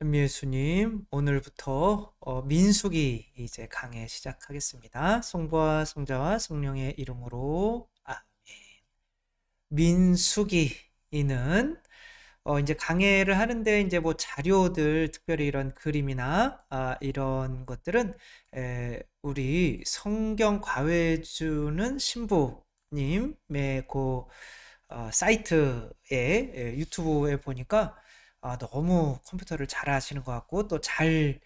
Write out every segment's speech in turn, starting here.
전미 예수님, 오늘부터 어, 민수기 이제 강해 시작하겠습니다. 성부와 성자와 성령의 이름으로 아멘. 민수기는 어, 이제 강해를 하는데 이제 뭐 자료들 특별히 이런 그림이나 아, 이런 것들은 에, 우리 성경 과외주는 신부님의 그 어, 사이트에 에, 유튜브에 보니까 아, 너무 컴퓨터를 잘 하시는 것 같고 또 잘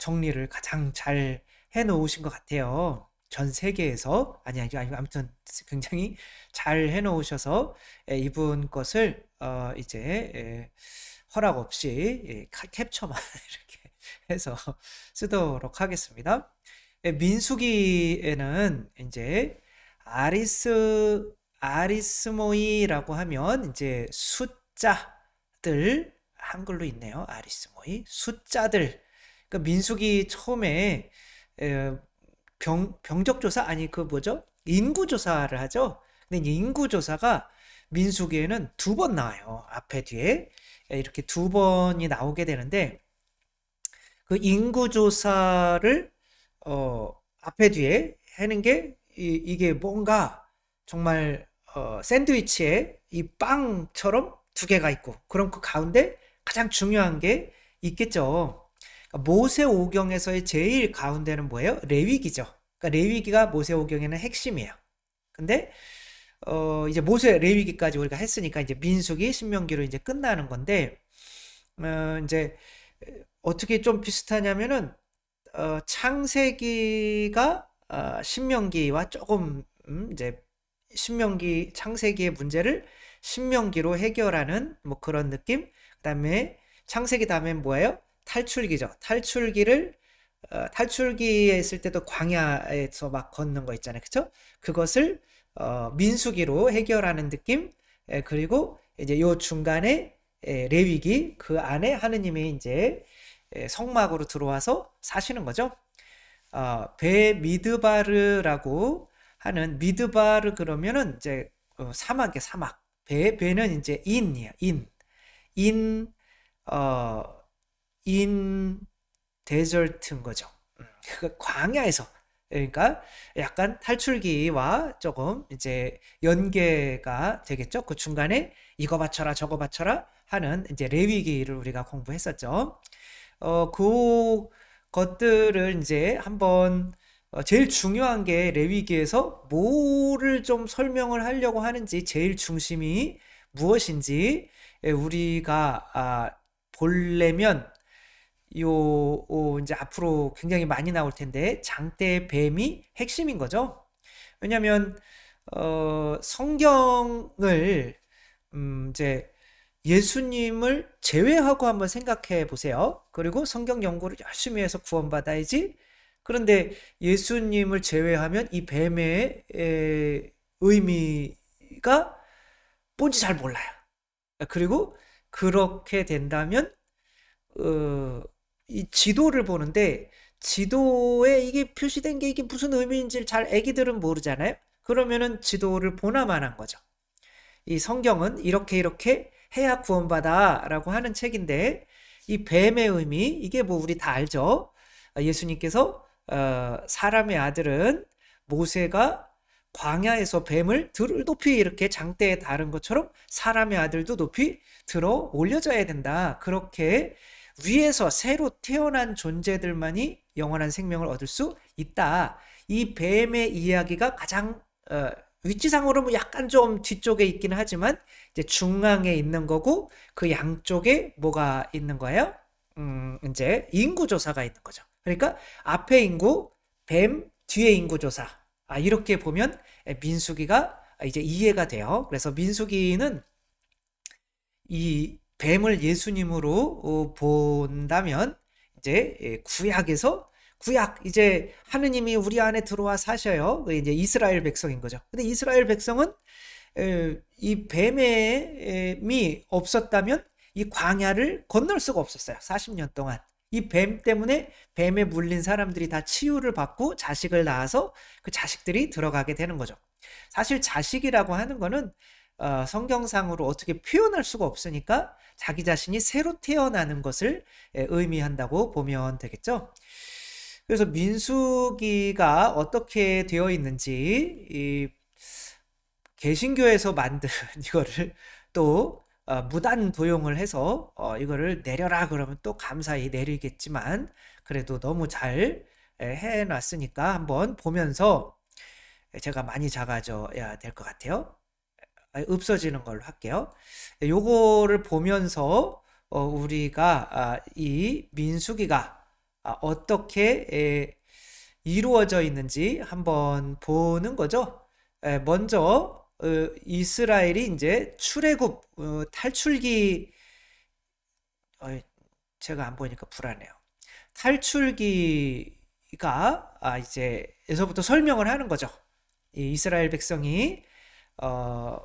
정리를 가장 잘 해놓으신 것 같아요. 전 세계에서 아니 아니 아무튼 굉장히 잘 해놓으셔서 에, 이분 것을 어, 이제 에, 허락 없이 예, 카- 캡처만 이렇게 해서 쓰도록 하겠습니다. 예, 민수기에는 이제 아리스 아리스모이라고 하면 이제 숫자들 한글로 있네요. 아리스모이 숫자들. 그러니까 민수기 처음에 에, 병 병적 조사 아니 그 뭐죠? 인구 조사를 하죠. 근데 이 인구 조사가 민수기에는 두 번 나와요. 앞에 뒤에 에, 이렇게 두 번이 나오게 되는데 그 인구 조사를 어 앞에 뒤에 하는 게 이, 이게 뭔가 정말 어 샌드위치에 이 빵처럼 두 개가 있고 그럼 그 가운데 가장 중요한 게 있겠죠. 그러니까 모세오경에서의 제일 가운데는 뭐예요? 레위기죠. 그러니까 레위기가 모세오경에는 핵심이에요. 근데 어 이제 모세 레위기까지 우리가 했으니까 이제 민수기 신명기로 이제 끝나는 건데 어 이제 어떻게 좀 비슷하냐면은 어 창세기가 어 신명기와 조금 음 이제 신명기 창세기의 문제를 신명기로 해결하는 뭐 그런 느낌? 그 다음에 창세기 다음엔 뭐예요? 탈출기죠. 탈출기를 어, 탈출기에 있을 때도 광야에서 막 걷는 거 있잖아요. 그쵸? 그것을 어, 민수기로 해결하는 느낌. 에, 그리고 이제 요 중간에 에, 레위기 그 안에 하느님이 이제 에, 성막으로 들어와서 사시는 거죠. 어, 베 미드바르라고 하는 미드바르 그러면은 이제 어, 사막의 사막. 베 베는 이제 인이야. 인. 인, 어, 인 데절트인 거죠. 음, 그 광야에서 그러니까 약간 탈출기와 조금 이제 연계가 되겠죠. 그 중간에 이거 바쳐라 저거 바쳐라 하는 이제 레위기를 우리가 공부했었죠. 어, 그 것들을 이제 한번 어, 제일 중요한 게 레위기에서 뭐를 좀 설명을 하려고 하는지 제일 중심이 무엇인지 예, 우리가 아, 보려면 요 어, 이제 앞으로 굉장히 많이 나올 텐데 장대 뱀이 핵심인 거죠. 왜냐하면 어, 성경을 음, 이제 예수님을 제외하고 한번 생각해 보세요. 그리고 성경 연구를 열심히 해서 구원받아야지. 그런데 예수님을 제외하면 이 뱀의 에, 의미가 뭔지 잘 몰라요. 그리고 그렇게 된다면 어, 이 지도를 보는데 지도에 이게 표시된 게 이게 무슨 의미인지를 잘 애기들은 모르잖아요. 그러면은 지도를 보나만 한 거죠. 이 성경은 이렇게 이렇게 해야 구원받아라고 하는 책인데 이 뱀의 의미 이게 뭐 우리 다 알죠. 아, 예수님께서 어, 사람의 아들은 모세가 광야에서 뱀을 들을 높이 이렇게 장대에 다른 것처럼 사람의 아들도 높이 들어 올려져야 된다. 그렇게 위에서 새로 태어난 존재들만이 영원한 생명을 얻을 수 있다. 이 뱀의 이야기가 가장 어, 위치상으로 뭐 약간 좀 뒤쪽에 있긴 하지만 이제 중앙에 있는 거고 그 양쪽에 뭐가 있는 거예요? 음, 이제 인구 조사가 있는 거죠. 그러니까 앞에 인구, 뱀, 뒤에 인구 조사. 아, 이렇게 보면 민수기가 이제 이해가 돼요. 그래서 민수기는 이 뱀을 예수님으로 어, 본다면 이제 예, 구약에서 구약 이제 하느님이 우리 안에 들어와 사셔요. 그 이제 이스라엘 백성인 거죠. 근데 이스라엘 백성은 이 뱀이 없었다면 이 광야를 건널 수가 없었어요. 40년 동안. 이 뱀 때문에 뱀에 물린 사람들이 다 치유를 받고 자식을 낳아서 그 자식들이 들어가게 되는 거죠. 사실 자식이라고 하는 거는 어, 성경상으로 어떻게 표현할 수가 없으니까 자기 자신이 새로 태어나는 것을 예, 의미한다고 보면 되겠죠. 그래서 민수기가 어떻게 되어 있는지 이 개신교에서 만든 이거를 또 어, 무단 도용을 해서 어, 이거를 내려라 그러면 또 감사히 내리겠지만 그래도 너무 잘 예, 해놨으니까 한번 보면서 제가 많이 작아져야 될 것 같아요. 아, 없어지는 걸로 할게요. 요거를 보면서 어, 우리가 아, 이 민수기가 아, 어떻게 이루어져 있는지 한번 보는 거죠. 먼저 어, 이스라엘이 이제 출애굽 어, 탈출기 제가 안 보니까 불안해요. 탈출기가 이제 에서부터 설명을 하는 거죠. 이스라엘 백성이 어,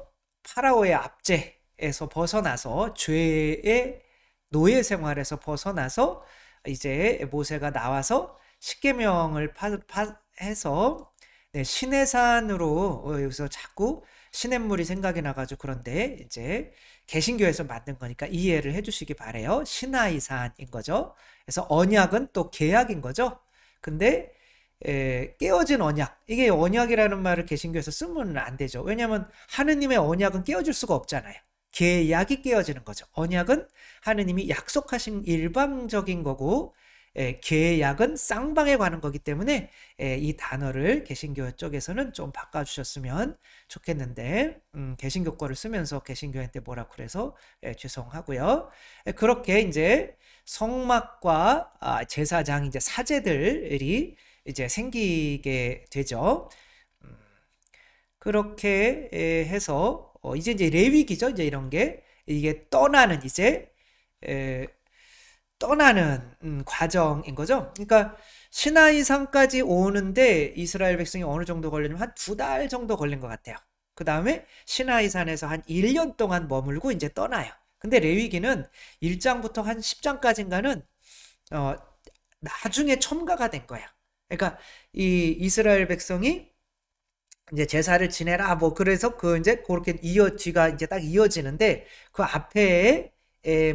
파라오의 압제에서 벗어나서 죄의 노예 생활에서 벗어나서 이제 모세가 나와서 십계명을 해서 네, 시내산으로 어, 여기서 자꾸 시냇물이 생각이 나가지고 그런데 이제 개신교에서 만든 거니까 이해를 해주시기 바래요. 시나이산인 거죠. 그래서 언약은 또 계약인 거죠. 근데 에, 깨어진 언약 이게 언약이라는 말을 개신교에서 쓰면 안 되죠. 왜냐하면 하느님의 언약은 깨어질 수가 없잖아요. 계약이 깨어지는 거죠. 언약은 하느님이 약속하신 일방적인 거고 에, 계약은 쌍방에 관한 거기 때문에 에, 이 단어를 개신교 쪽에서는 좀 바꿔주셨으면 좋겠는데 음, 개신교 거를 쓰면서 개신교한테 뭐라 그래서 에, 죄송하고요. 에, 그렇게 이제 성막과 아, 제사장 이제 사제들이 이제 생기게 되죠. 음, 그렇게 해서 어, 이제 이제 레위기죠. 이제 이런 게 이게 떠나는 이제 에, 떠나는 음, 과정인 거죠. 그러니까 시나이 산까지 오는데 이스라엘 백성이 어느 정도 걸리냐면 한 두 달 정도 걸린 것 같아요. 그 다음에 시나이 산에서 한 1년 동안 머물고 이제 떠나요. 근데 레위기는 1장부터 한 10장까지인가는 어, 나중에 첨가가 된 거야. 그러니까 이 이스라엘 백성이 이제 제사를 지내라 뭐 그래서 그 이제 그렇게 이어 뒤가 이제 딱 이어지는데 그 앞에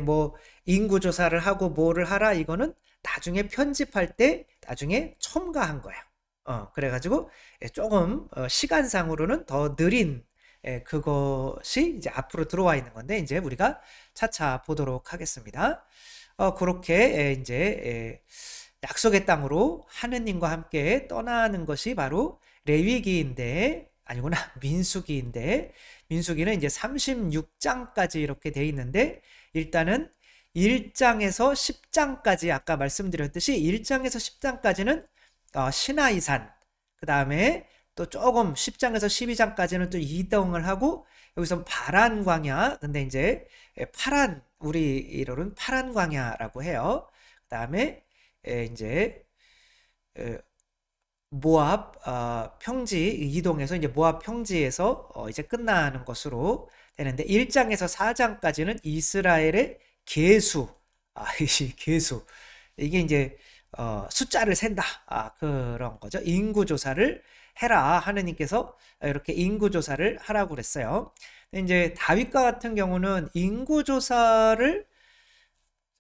뭐 인구 조사를 하고 뭐를 하라 이거는 나중에 편집할 때 나중에 첨가한 거야. 어 그래가지고 조금 어, 시간상으로는 더 느린 그것이 이제 앞으로 들어와 있는 건데 이제 우리가 차차 보도록 하겠습니다. 어 그렇게 이제 약속의 땅으로 하느님과 함께 떠나는 것이 바로 레위기인데 아니구나 민수기인데 민수기는 이제 36장까지 이렇게 돼 있는데 일단은 1장에서 10장까지 아까 말씀드렸듯이 1장에서 10장까지는 어, 시나이산 그 다음에 또 조금 10장에서 12장까지는 또 이동을 하고 여기서 파란 광야 근데 이제 파란 우리 이로는 파란 광야라고 해요. 그 다음에 이제 모압 어, 평지 이동해서 이제 모압 평지에서 어, 이제 끝나는 것으로 되는데 1장에서 4장까지는 이스라엘의 계수 아, 이 계수 이게 이제 어, 숫자를 센다 아, 그런 거죠. 인구 조사를 해라 하느님께서 이렇게 인구 조사를 하라고 그랬어요. 이제 다윗과 같은 경우는 인구 조사를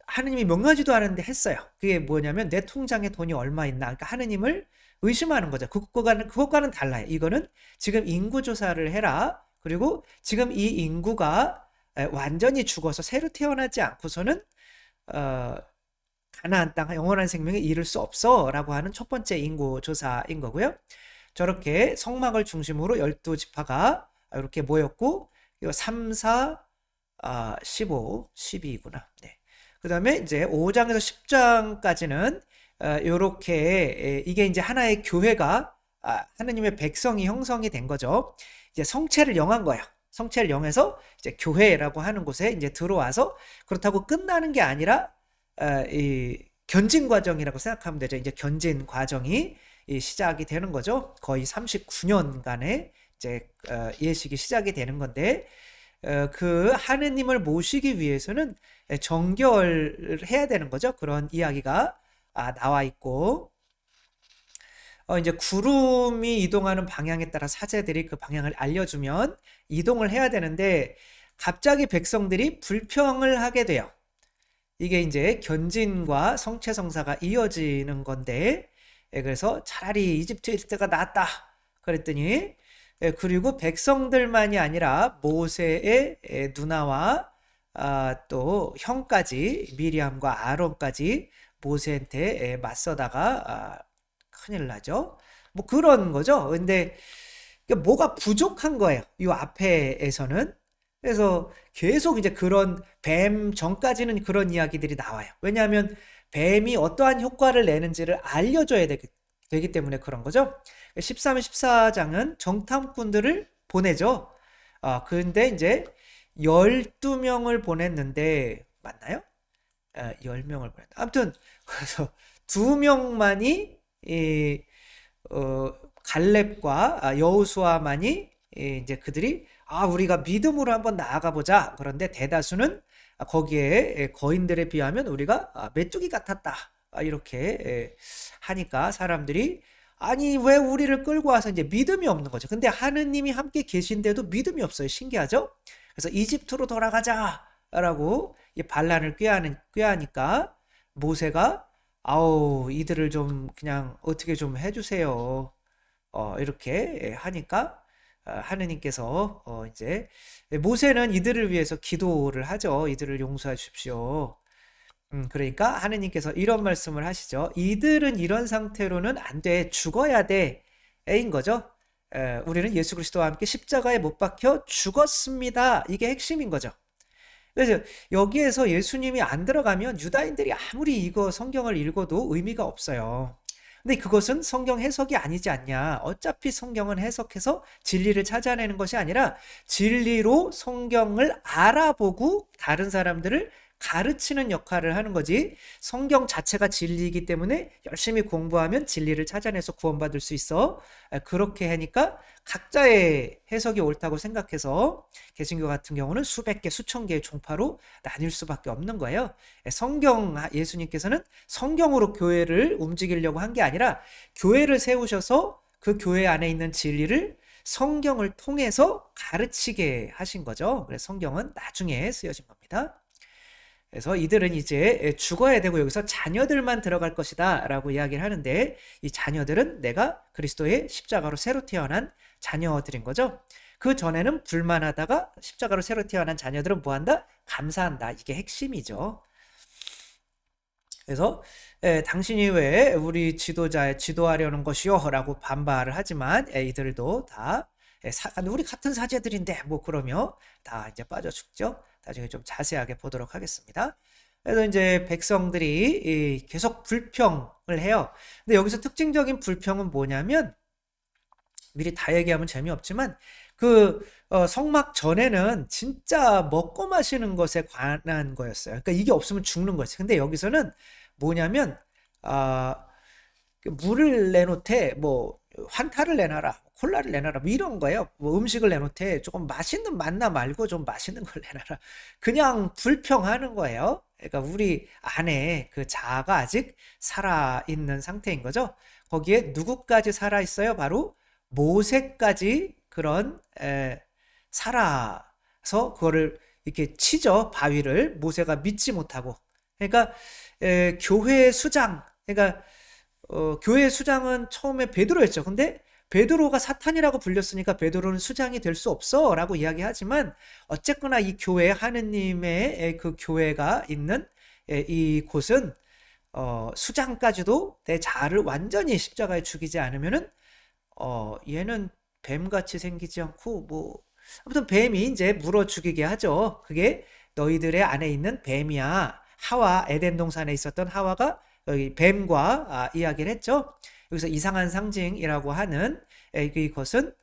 하느님이 명하지도 않은데 했어요. 그게 뭐냐면 내 통장에 돈이 얼마 있나. 그러니까 하느님을 의심하는 거죠. 그것과는 그것과는 달라요. 이거는 지금 인구 조사를 해라. 그리고 지금 이 인구가 완전히 죽어서 새로 태어나지 않고서는 어, 가나안 땅 영원한 생명에 이를 수 없어라고 하는 첫 번째 인구 조사인 거고요. 저렇게 성막을 중심으로 12지파가 이렇게 모였고 3, 4, 아, 15, 12구나. 네. 그 다음에 이제 5장에서 10장까지는 이렇게 어, 이게 이제 하나의 교회가 아, 하느님의 백성이 형성이 된 거죠. 이제 성체를 영한 거야. 성체를 영해서 이제 교회라고 하는 곳에 이제 들어와서 그렇다고 끝나는 게 아니라 어, 이 견진 과정이라고 생각하면 되죠. 이제 견진 과정이 시작이 되는 거죠. 거의 39년간의 이제 어, 예식이 시작이 되는 건데 어, 그 하느님을 모시기 위해서는 정결을 해야 되는 거죠. 그런 이야기가 아, 나와 있고 어, 이제 구름이 이동하는 방향에 따라 사제들이 그 방향을 알려주면 이동을 해야 되는데 갑자기 백성들이 불평을 하게 돼요. 이게 이제 견진과 성체성사가 이어지는 건데 예, 그래서 차라리 이집트에 있을 때가 낫다 그랬더니 예, 그리고 백성들만이 아니라 모세의 예, 누나와 아, 또 형까지 미리암과 아론까지 모세한테 예, 맞서다가 아, 큰일 나죠. 뭐 그런 거죠. 근데 이게 뭐가 부족한 거예요. 이 앞에에서는. 그래서 계속 이제 그런 뱀 전까지는 그런 이야기들이 나와요. 왜냐하면 뱀이 어떠한 효과를 내는지를 알려줘야 되기, 되기 때문에 그런 거죠. 13, 14장은 정탐꾼들을 보내죠. 아, 근데 이제 12명을 보냈는데, 맞나요? 아, 10명을 보냈다. 아무튼, 그래서 두 명만이, 이, 어, 갈렙과 아, 여우수아만이 이제 그들이 아, 우리가 믿음으로 한번 나아가 보자. 그런데 대다수는 거기에 거인들에 비하면 우리가 아, 메뚜기 같았다. 아, 이렇게 하니까 사람들이 아니 왜 우리를 끌고 와서 이제 믿음이 없는 거죠. 근데 하느님이 함께 계신데도 믿음이 없어요. 신기하죠? 그래서 이집트로 돌아가자라고 반란을 꾀하는 꾀하니까 모세가 아우 이들을 좀 그냥 어떻게 좀 해주세요. 어, 이렇게 하니까 어, 하느님께서 어, 이제 모세는 이들을 위해서 기도를 하죠. 이들을 용서해 주십시오. 음, 그러니까 하느님께서 이런 말씀을 하시죠. 이들은 이런 상태로는 안 돼. 죽어야 돼. 인 거죠. 에, 우리는 예수 그리스도와 함께 십자가에 못 박혀 죽었습니다. 이게 핵심인 거죠. 그래서 여기에서 예수님이 안 들어가면 유다인들이 아무리 이거 성경을 읽어도 의미가 없어요. 근데 그것은 성경 해석이 아니지 않냐. 어차피 성경은 해석해서 진리를 찾아내는 것이 아니라 진리로 성경을 알아보고 다른 사람들을 가르치는 역할을 하는 거지. 성경 자체가 진리이기 때문에 열심히 공부하면 진리를 찾아내서 구원받을 수 있어. 그렇게 하니까 각자의 해석이 옳다고 생각해서 개신교 같은 경우는 수백 개, 수천 개의 종파로 나뉠 수밖에 없는 거예요. 성경 예수님께서는 성경으로 교회를 움직이려고 한 게 아니라 교회를 세우셔서 그 교회 안에 있는 진리를 성경을 통해서 가르치게 하신 거죠. 그래서 성경은 나중에 쓰여진 겁니다. 그래서 이들은 이제 죽어야 되고 여기서 자녀들만 들어갈 것이다 라고 이야기를 하는데 이 자녀들은 내가 그리스도의 십자가로 새로 태어난 자녀들인 거죠. 그 전에는 불만하다가 십자가로 새로 태어난 자녀들은 뭐한다? 감사한다. 이게 핵심이죠. 그래서 에, 당신이 왜 우리 지도자의 지도하려는 것이요? 라고 반발을 하지만 에, 이들도 다 에, 사, 우리 같은 사제들인데 뭐 그러며 다 이제 빠져 죽죠. 나중에 좀 자세하게 보도록 하겠습니다. 그래서 이제 백성들이 계속 불평을 해요. 근데 여기서 특징적인 불평은 뭐냐면 미리 다 얘기하면 재미없지만 그 어, 성막 전에는 진짜 먹고 마시는 것에 관한 거였어요. 그러니까 이게 없으면 죽는 거지. 근데 여기서는 뭐냐면 아 물을 내놓되 뭐 환타를 내놔라 콜라를 내놔라 뭐 이런 거예요. 뭐 음식을 내놓되 조금 맛있는 맛나 말고 좀 맛있는 걸 내놔라. 그냥 불평하는 거예요. 그러니까 우리 안에 그 자아가 아직 살아 있는 상태인 거죠. 거기에 누구까지 살아 있어요? 바로 모세까지 그런 에, 살아서 그거를 이렇게 치죠 바위를 모세가 믿지 못하고 그러니까 에, 교회 수장 그러니까 어, 교회 수장은 처음에 베드로였죠. 근데 베드로가 사탄이라고 불렸으니까 베드로는 수장이 될 수 없어라고 이야기하지만 어쨌거나 이 교회 하느님의 그 교회가 있는 이 곳은 어, 수장까지도 내 자아를 완전히 십자가에 죽이지 않으면은 어, 얘는 뱀같이 생기지 않고 뭐 아무튼 뱀이 이제 물어 죽이게 하죠. 그게 너희들의 안에 있는 뱀이야. 하와 에덴 동산에 있었던 하와가 여기 뱀과 아, 이야기를 했죠. 여기서 이상한 상징이라고 하는 이것은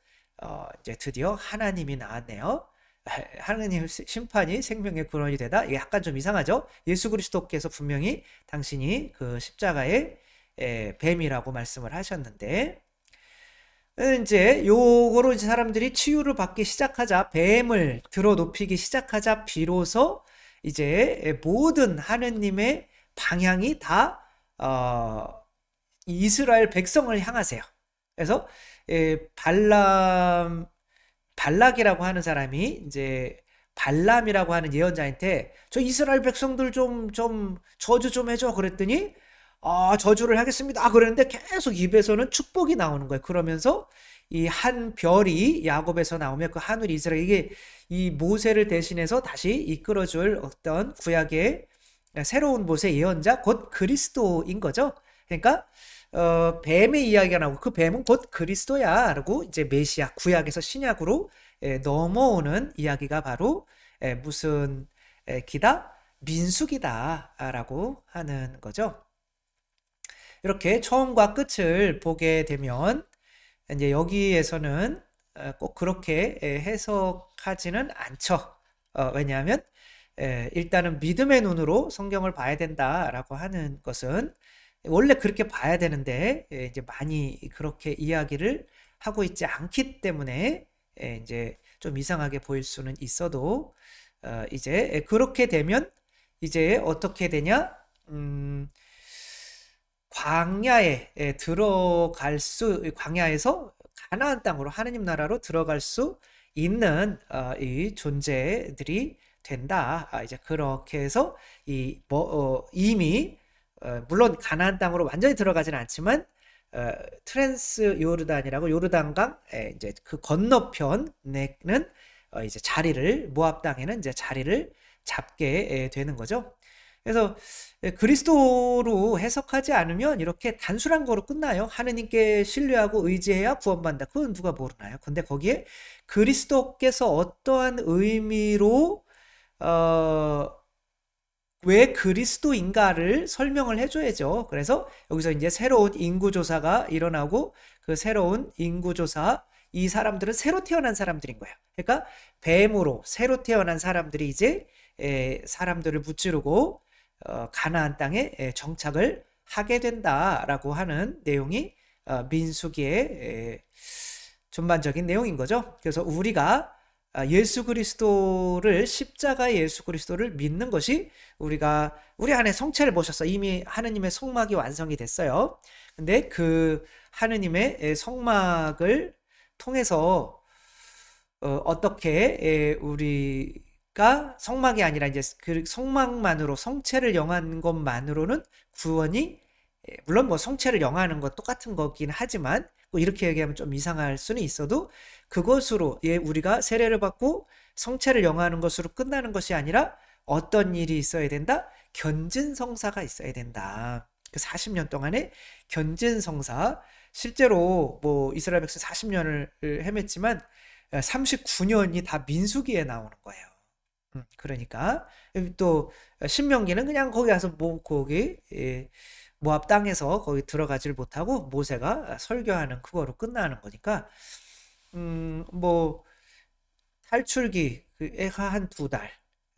어, 이제 드디어 하나님이 나왔네요. 하나님 심판이 생명의 근원이 되다. 이게 약간 좀 이상하죠? 예수 그리스도께서 분명히 당신이 그 십자가의 뱀이라고 말씀을 하셨는데, 이제 요거로 이제 사람들이 치유를 받기 시작하자, 뱀을 들어 높이기 시작하자, 비로소 이제 모든 하느님의 방향이 다, 어, 이스라엘 백성을 향하세요. 그래서 예, 발람 발락이라고 하는 사람이 이제 발람이라고 하는 예언자한테 저 이스라엘 백성들 좀 좀 저주 좀 해줘 그랬더니 아 저주를 하겠습니다 그랬는데 계속 입에서는 축복이 나오는 거예요. 그러면서 이 한 별이 야곱에서 나오면 그 하늘이 이스라엘 이게 이 모세를 대신해서 다시 이끌어줄 어떤 구약의 새로운 모세 예언자 곧 그리스도인 거죠. 그러니까 어, 뱀의 이야기가 나오고 그 뱀은 곧 그리스도야라고 이제 메시아 구약에서 신약으로 에, 넘어오는 이야기가 바로 에, 무슨 에, 기다 민숙이다라고 하는 거죠. 이렇게 처음과 끝을 보게 되면 이제 여기에서는 어, 꼭 그렇게 해석하지는 않죠. 어, 왜냐하면 일단은 믿음의 눈으로 성경을 봐야 된다라고 하는 것은 원래 그렇게 봐야 되는데 이제 많이 그렇게 이야기를 하고 있지 않기 때문에 이제 좀 이상하게 보일 수는 있어도 어, 이제 그렇게 되면 이제 어떻게 되냐? 음, 광야에 들어갈 수 광야에서 가나안 땅으로 하느님 나라로 들어갈 수 있는 어, 이 존재들이 된다. 아, 이제 그렇게 해서 이 뭐, 어, 이미 어, 물론 가나안 땅으로 완전히 들어가지는 않지만 어, 트랜스 요르단이라고 요르단강 에, 이제 그 건너편에는 어, 이제 자리를 모압 땅에는 이제 자리를 잡게 에, 되는 거죠. 그래서 그리스도로 해석하지 않으면 이렇게 단순한 거로 끝나요. 하느님께 신뢰하고 의지해야 구원받는다. 그건 누가 모르나요? 근데 거기에 그리스도께서 어떠한 의미로 어, 왜 그리스도인가를 설명을 해줘야죠. 그래서 여기서 이제 새로운 인구조사가 일어나고 그 새로운 인구조사 이 사람들은 새로 태어난 사람들인 거예요. 그러니까 뱀으로 새로 태어난 사람들이 이제 사람들을 무찌르고 어, 가나안 땅에 정착을 하게 된다라고 하는 내용이 어, 민수기의 전반적인 내용인 거죠. 그래서 우리가 아, 예수 그리스도를 십자가 예수 그리스도를 믿는 것이 우리가 우리 안에 성체를 보셨어. 이미 하느님의 성막이 완성이 됐어요. 근데 그 하느님의 성막을 통해서 어, 떻게 우리가 성막이 아니라 이제 그 성막만으로 성체를 영하는 것만으로는 구원이 물론 뭐 성체를 영하는 것 똑같은 거긴 하지만 뭐 이렇게 얘기하면 좀 이상할 수는 있어도 그것으로 예 우리가 세례를 받고 성체를 영하는 것으로 끝나는 것이 아니라 어떤 일이 있어야 된다? 견진 성사가 있어야 된다. 그 40년 동안에 견진 성사 실제로 뭐 이스라엘 백성 40년을 헤맸지만 39년이 다 민수기에 나오는 거예요. 음, 그러니까 또 신명기는 그냥 거기 가서 뭐 거기 예, 모압 땅에서 거기 들어가질 못하고 모세가 설교하는 그거로 끝나는 거니까 음뭐 탈출기 그애가 한 두 달,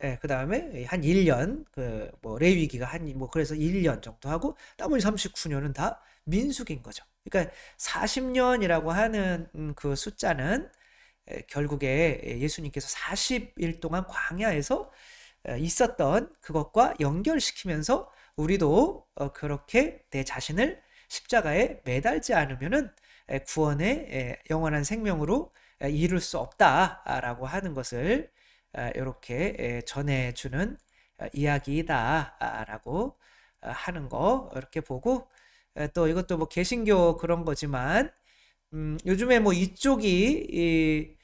예, 그 다음에 한 1년, 그 뭐 레위기가 한 뭐 그래서 1년 정도 하고 나머지 39년은 다 민숙인 거죠. 그러니까 40년이라고 하는 그 숫자는 결국에 예수님께서 40일 동안 광야에서 있었던 그것과 연결시키면서 우리도 어, 그렇게 내 자신을 십자가에 매달지 않으면은 구원의 영원한 생명으로 이룰 수 없다라고 하는 것을 이렇게 전해주는 이야기다라고 하는 거 이렇게 보고 또 이것도 뭐 개신교 그런 거지만 음, 요즘에 뭐 이쪽이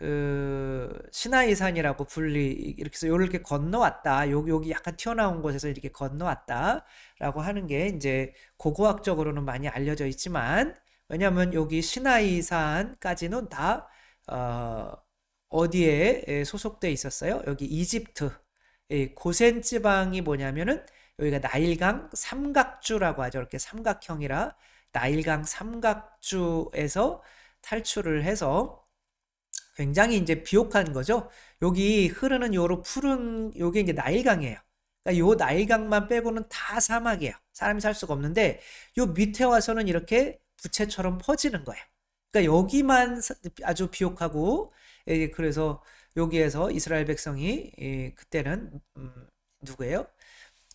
그 시나이산이라고 불리 이렇게 해서 이렇게 건너왔다. 여기 여기 약간 튀어나온 곳에서 이렇게 건너왔다라고 하는 게 이제 고고학적으로는 많이 알려져 있지만 왜냐하면 여기 시나이산까지는 다 어, 어디에 소속돼 있었어요? 여기 이집트 고센 지방이 뭐냐면은 여기가 나일강 삼각주라고 하죠. 이렇게 삼각형이라 나일강 삼각주에서 탈출을 해서 굉장히 이제 비옥한 거죠. 여기 흐르는 요로 푸른 요게 이제 나일강이에요. 그러니까 요 나일강만 빼고는 다 사막이에요. 사람이 살 수가 없는데 요 밑에 와서는 이렇게 부채처럼 퍼지는 거예요. 그러니까 여기만 아주 비옥하고 예, 그래서 여기에서 이스라엘 백성이 예, 그때는 음, 누구예요?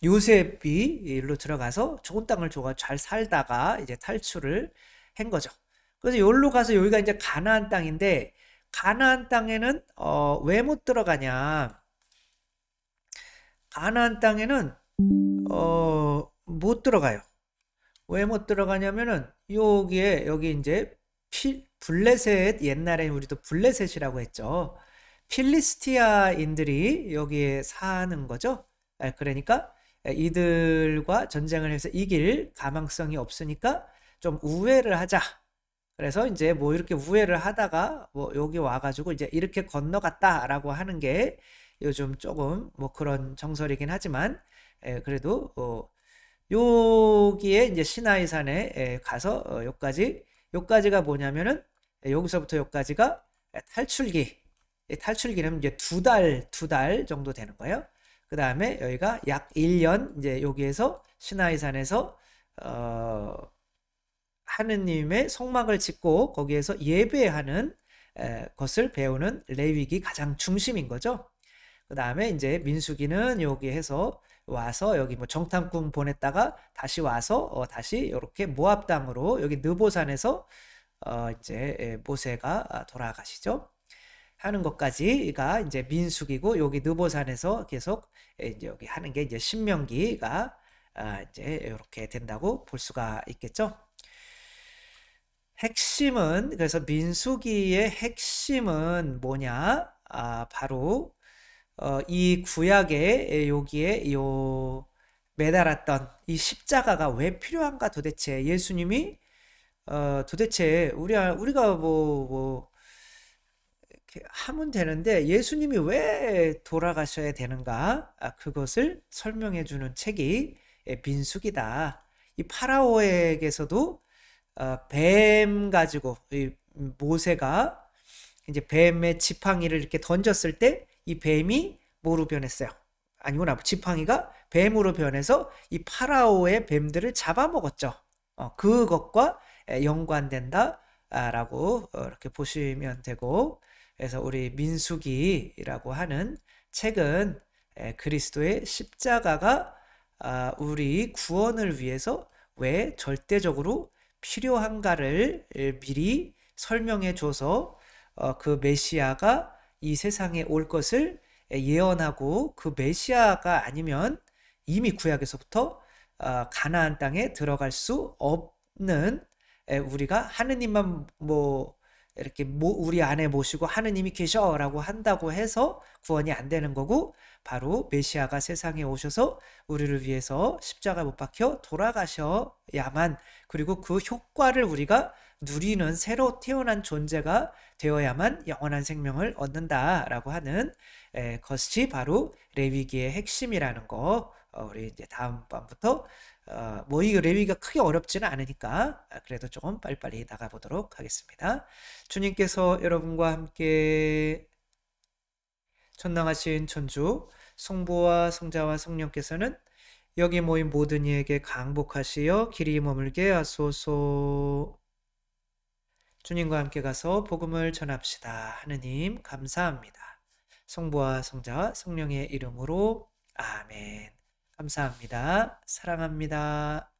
요셉이 일로 들어가서 좋은 땅을 줘가 잘 살다가 이제 탈출을 한 거죠. 그래서 여기로 가서 여기가 이제 가나안 땅인데 가나안 땅에는 어, 왜 못 들어가냐? 가나안 땅에는 어, 못 들어가요. 왜 못 들어가냐면은 여기에 여기 이제 필 블레셋 옛날에 우리도 블레셋이라고 했죠. 필리스티아인들이 여기에 사는 거죠. 아, 그러니까 이들과 전쟁을 해서 이길 가망성이 없으니까 좀 우회를 하자. 그래서 이제 뭐 이렇게 우회를 하다가 뭐 여기 와가지고 이제 이렇게 건너갔다라고 하는 게 요즘 조금 뭐 그런 정설이긴 하지만 에, 그래도 어, 여기에 이제 시나이산에 에, 가서 어, 여기까지 여기까지가 뭐냐면은 에, 여기서부터 여기까지가 탈출기 탈출기는 이제 두 달, 두 달 정도 되는 거예요. 그 다음에 여기가 약 1년, 이제 여기에서 시나이산에서, 어, 하느님의 성막을 짓고 거기에서 예배하는 에, 것을 배우는 레위기 가장 중심인 거죠. 그 다음에 이제 민수기는 여기 해서 와서 여기 뭐 정탐꾼 보냈다가 다시 와서 어, 다시 이렇게 모압 땅으로 여기 느보산에서 어, 이제 모세가 돌아가시죠. 하는 것까지가 이제 민숙이고 여기 느보산에서 계속 이제 여기 하는 게 이제 신명기가 아 이제 이렇게 된다고 볼 수가 있겠죠. 핵심은 그래서 민수기의 핵심은 뭐냐? 아 바로 어, 이 구약에 여기에 요 매달았던 이 십자가가 왜 필요한가 도대체 예수님이 어, 도대체 우리 우리가 뭐, 뭐 하면 되는데 예수님이 왜 돌아가셔야 되는가? 아, 그것을 설명해 주는 책이 빈숙이다. 이 파라오에게서도 어, 뱀 가지고 모세가 이제 뱀의 지팡이를 이렇게 던졌을 때 이 뱀이 뭐로 변했어요? 아니구나. 지팡이가 뱀으로 변해서 이 파라오의 뱀들을 잡아먹었죠. 어, 그것과 연관된다라고 어, 이렇게 보시면 되고 그래서 우리 민수기라고 하는 책은 그리스도의 십자가가 아, 우리 구원을 위해서 왜 절대적으로 필요한가를 미리 설명해 줘서 어, 그 메시아가 이 세상에 올 것을 예언하고 그 메시아가 아니면 이미 구약에서부터 어, 가나안 땅에 들어갈 수 없는 우리가 하느님만 뭐 이렇게 우리 안에 모시고 하느님이 계셔라고 한다고 해서 구원이 안 되는 거고 바로 메시아가 세상에 오셔서 우리를 위해서 십자가 못 박혀 돌아가셔야만 그리고 그 효과를 우리가 누리는 새로 태어난 존재가 되어야만 영원한 생명을 얻는다라고 하는 것이 바로 레위기의 핵심이라는 거. 어, 우리 이제 다음번부터 어, 뭐이 레위가 크게 어렵지는 않으니까 아, 그래도 조금 빨리빨리 나가보도록 하겠습니다. 주님께서 여러분과 함께 전능하신 천주 성부와 성자와 성령께서는 여기 모인 모든 이에게 강복하시어 길이 머물게 하소서. 주님과 함께 가서 복음을 전합시다. 하느님 감사합니다. 성부와 성자와 성령의 이름으로 아멘. 감사합니다. 사랑합니다.